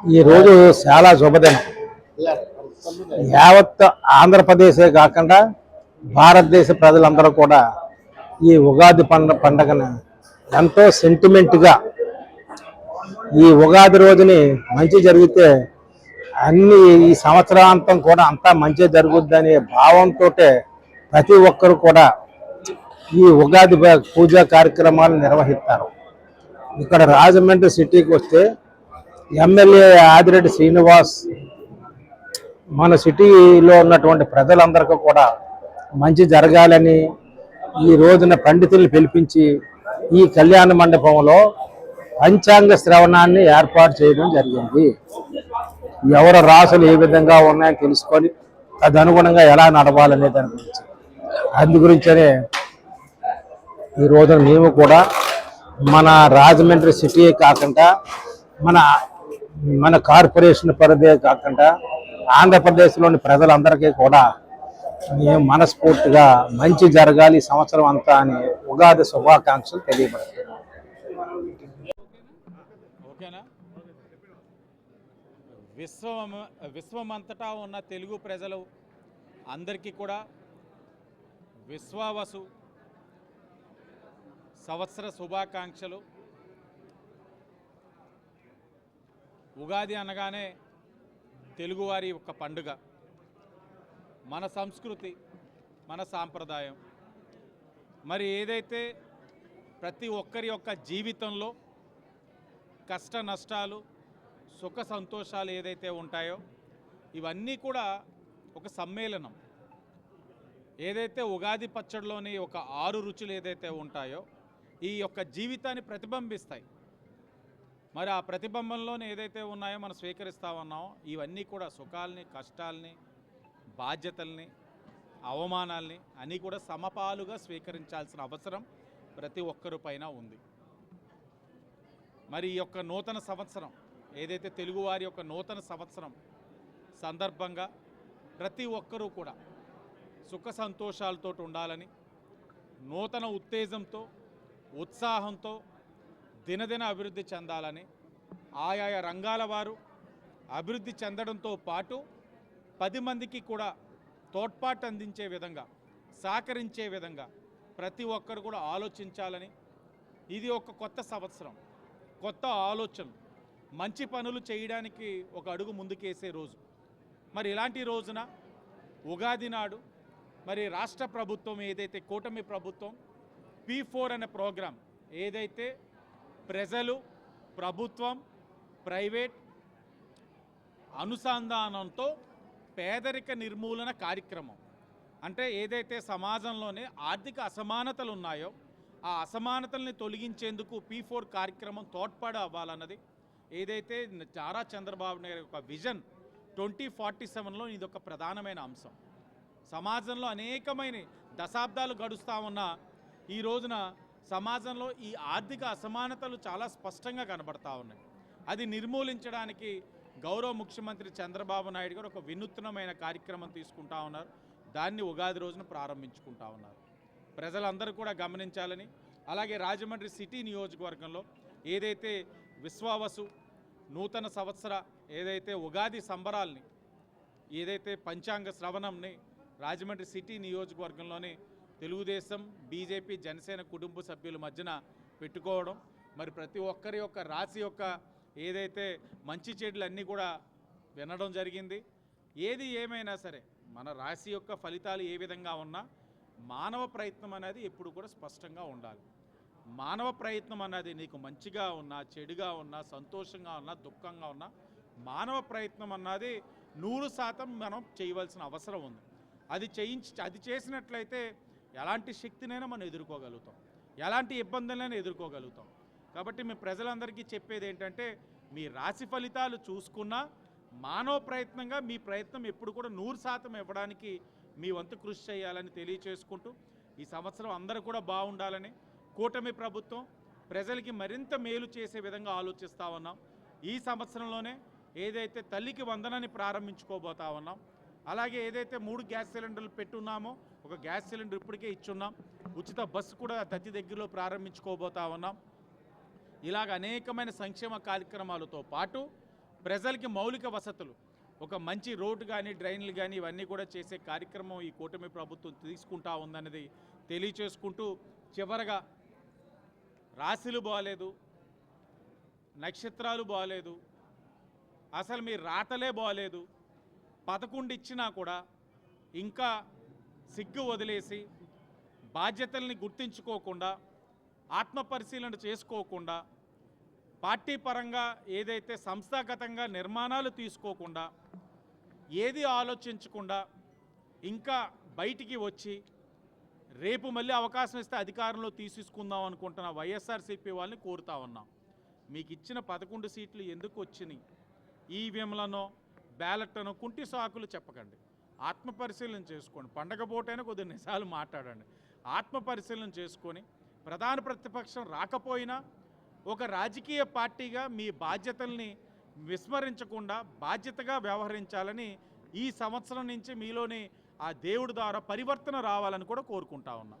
ఈరోజు చాలా శుభదినం. యావత్ ఆంధ్రప్రదేశే కాకుండా భారతదేశ ప్రజలందరూ కూడా ఈ ఉగాది పండ పండగను ఎంతో సెంటిమెంట్గా ఈ ఉగాది రోజుని మంచి జరిగితే అన్ని ఈ సంవత్సరాంతం కూడా అంతా మంచి జరుగుద్దనే భావంతో ప్రతి ఒక్కరు కూడా ఈ ఉగాది పూజా కార్యక్రమాలు నిర్వహిస్తారు. ఇక్కడ రాజమండ్రి సిటీకి వస్తే ఎమ్మెల్యే ఆదిరెడ్డి శ్రీనివాస్ మన సిటీలో ఉన్నటువంటి ప్రజలందరికీ కూడా మంచి జరగాలని ఈ రోజున పండితుల్ని పిలిపించి ఈ కళ్యాణ మండపంలో పంచాంగ శ్రవణాన్ని ఏర్పాటు చేయడం జరిగింది. ఎవరి రాసులు ఏ విధంగా ఉన్నాయని తెలుసుకొని తదనుగుణంగా ఎలా నడవాలనే దాని గురించి. అందు గురించనే ఈ రోజున మేము కూడా మన రాజమండ్రి సిటీ కాకుండా మన మన కార్పొరేషన్ పరిధే కాకుండా ఆంధ్రప్రదేశ్లోని ప్రజలందరికీ కూడా మేము మనస్ఫూర్తిగా మంచి జరగాలి సంవత్సరం అంతా అని ఉగాది శుభాకాంక్షలు తెలియబడుతుంది ఓకేనా? విశ్వం విశ్వమంతటా ఉన్న తెలుగు ప్రజలు అందరికీ కూడా విశ్వావసు సంవత్సర శుభాకాంక్షలు. ఉగాది అనగానే తెలుగువారి ఒక పండుగ. మన సంస్కృతి మన సాంప్రదాయం. మరి ఏదైతే ప్రతి ఒక్కరి యొక్క జీవితంలో కష్ట నష్టాలు సుఖ సంతోషాలు ఏదైతే ఉంటాయో ఇవన్నీ కూడా ఒక సమ్మేళనం. ఏదైతే ఉగాది పచ్చడిలోని ఒక ఆరు రుచులు ఏదైతే ఉంటాయో ఈ యొక్క జీవితాన్ని ప్రతిబింబిస్తాయి. మరి ఆ ప్రతిబింబంలోనే ఏదైతే ఉన్నాయో మనం స్వీకరిస్తామన్నామో ఇవన్నీ కూడా సుఖాల్ని కష్టాల్ని బాధ్యతల్ని అవమానాల్ని అన్నీ కూడా సమపాలుగా స్వీకరించాల్సిన అవసరం ప్రతి ఒక్కరి పైన ఉంది. మరి ఈ యొక్క నూతన సంవత్సరం ఏదైతే తెలుగువారి యొక్క నూతన సంవత్సరం సందర్భంగా ప్రతి ఒక్కరూ కూడా సుఖ సంతోషాలతో ఉండాలని నూతన ఉత్తేజంతో ఉత్సాహంతో దినదిన అభివృద్ధి చెందాలని ఆయా రంగాల వారు అభివృద్ధి చెందడంతో పాటు పది మందికి కూడా తోడ్పాటు అందించే విధంగా సహకరించే విధంగా ప్రతి ఒక్కరు కూడా ఆలోచించాలని ఇది ఒక కొత్త సంవత్సరం. కొత్త ఆలోచన. మంచి పనులు చేయడానికి ఒక అడుగు ముందుకేసే రోజు. మరి ఇలాంటి రోజున ఉగాది నాడు మరి రాష్ట్ర ప్రభుత్వం ఏదైతే కూటమి ప్రభుత్వం పీ ఫోర్ అనే ప్రోగ్రాం ఏదైతే ప్రజలు ప్రభుత్వం ప్రైవేట్ అనుసంధానంతో పేదరిక నిర్మూలన కార్యక్రమం. అంటే ఏదైతే సమాజంలోనే ఆర్థిక అసమానతలు ఉన్నాయో ఆ అసమానతల్ని తొలగించేందుకు పీ ఫోర్ కార్యక్రమం తోడ్పాటు అవ్వాలన్నది ఏదైతే చారా చంద్రబాబు నాయుడు యొక్క విజన్ ట్వంటీ ఫార్టీ సెవెన్లో ఇది ఒక ప్రధానమైన అంశం. సమాజంలో అనేకమైన దశాబ్దాలు గడుస్తూ ఉన్న ఈ రోజున సమాజంలో ఈ ఆర్థిక అసమానతలు చాలా స్పష్టంగా కనబడతా ఉన్నాయి. అది నిర్మూలించడానికి గౌరవ ముఖ్యమంత్రి చంద్రబాబు నాయుడు గారు ఒక వినూత్నమైన కార్యక్రమం తీసుకుంటా ఉన్నారు. దాన్ని ఉగాది రోజున ప్రారంభించుకుంటా ఉన్నారు. ప్రజలందరూ కూడా గమనించాలని అలాగే రాజమండ్రి సిటీ నియోజకవర్గంలో ఏదైతే విశ్వావసు నూతన సంవత్సర ఏదైతే ఉగాది సంబరాల్ని ఏదైతే పంచాంగ శ్రవణంని రాజమండ్రి సిటీ నియోజకవర్గంలోని తెలుగుదేశం బీజేపీ జనసేన కుటుంబ సభ్యుల మధ్యన పెట్టుకోవడం మరి ప్రతి ఒక్కరి యొక్క రాశి యొక్క ఏదైతే మంచి చెడులు అన్నీ కూడా వినడం జరిగింది. ఏది ఏమైనా సరే మన రాశి యొక్క ఫలితాలు ఏ విధంగా ఉన్నా మానవ ప్రయత్నం అనేది ఎప్పుడు కూడా స్పష్టంగా ఉండాలి. మానవ ప్రయత్నం అన్నది నీకు మంచిగా ఉన్నా చెడుగా ఉన్నా సంతోషంగా ఉన్నా దుఃఖంగా ఉన్నా మానవ ప్రయత్నం అన్నది నూరు శాతం మనం చేయవలసిన అవసరం ఉంది. అది చేయించి అది చేసినట్లయితే ఎలాంటి శక్తినైనా మనం ఎదుర్కోగలుగుతాం. ఎలాంటి ఇబ్బందులైనా ఎదుర్కోగలుగుతాం. కాబట్టి మేము ప్రజలందరికీ చెప్పేది ఏంటంటే మీ రాశి ఫలితాలు చూసుకున్నా మానవ ప్రయత్నంగా మీ ప్రయత్నం ఎప్పుడు కూడా నూరు శాతం ఇవ్వడానికి మీ వంతు కృషి చేయాలని తెలియచేసుకుంటూ ఈ సంవత్సరం అందరూ కూడా బాగుండాలని కూటమి ప్రభుత్వం ప్రజలకి మరింత మేలు చేసే విధంగా ఆలోచిస్తూ ఉన్నాం. ఈ సంవత్సరంలోనే ఏదైతే తల్లికి వందనాన్ని ప్రారంభించుకోబోతా ఉన్నాం అలాగే ఏదైతే మూడు గ్యాస్ సిలిండర్లు పెట్టున్నామో ఒక గ్యాస్ సిలిండర్ ఇప్పటికే ఇచ్చున్నాం. ఉచిత బస్సు కూడా అతి దగ్గరలో ప్రారంభించుకోబోతా ఉన్నాం. ఇలాగ అనేకమైన సంక్షేమ కార్యక్రమాలతో పాటు ప్రజలకి మౌలిక వసతులు ఒక మంచి రోడ్డు కానీ డ్రైన్లు కానీ ఇవన్నీ కూడా చేసే కార్యక్రమం ఈ కూటమి ప్రభుత్వం తీసుకుంటా ఉందన్నది తెలియచేసుకుంటూ చివరగా రాశులు బాగాలేదు నక్షత్రాలు బాగాలేదు అసలు మీ రాతలే బాగాలేదు పదకొండు ఇచ్చినా కూడా ఇంకా సిగ్గు వదిలేసి బాధ్యతల్ని గుర్తించుకోకుండా ఆత్మపరిశీలన చేసుకోకుండా పార్టీ పరంగా ఏదైతే సంస్థాగతంగా నిర్మాణాలు తీసుకోకుండా ఏది ఆలోచించకుండా ఇంకా బయటికి వచ్చి రేపు మళ్ళీ అవకాశం ఇస్తే అధికారంలో తీసేసుకుందాం అనుకుంటున్న వైఎస్ఆర్సీపీ వాళ్ళని కోరుతా ఉన్నాం. మీకు ఇచ్చిన పదకొండు సీట్లు ఎందుకు వచ్చినాయి? ఈవీఎంలనో బ్యాలెట్లనో కుంటి సాకులు చెప్పకండి. ఆత్మ పరిశీలన చేసుకోండి. పండగ పూటైనా కొద్ది నిజాలు మాట్లాడండి. ఆత్మ పరిశీలన చేసుకొని ప్రధాన ప్రతిపక్షం రాకపోయినా ఒక రాజకీయ పార్టీగా మీ బాధ్యతల్ని విస్మరించకుండా బాధ్యతగా వ్యవహరించాలని ఈ సంవత్సరం నుంచి మీలోని ఆ దేవుడి ద్వారా పరివర్తన రావాలని కూడా కోరుకుంటా ఉన్నా.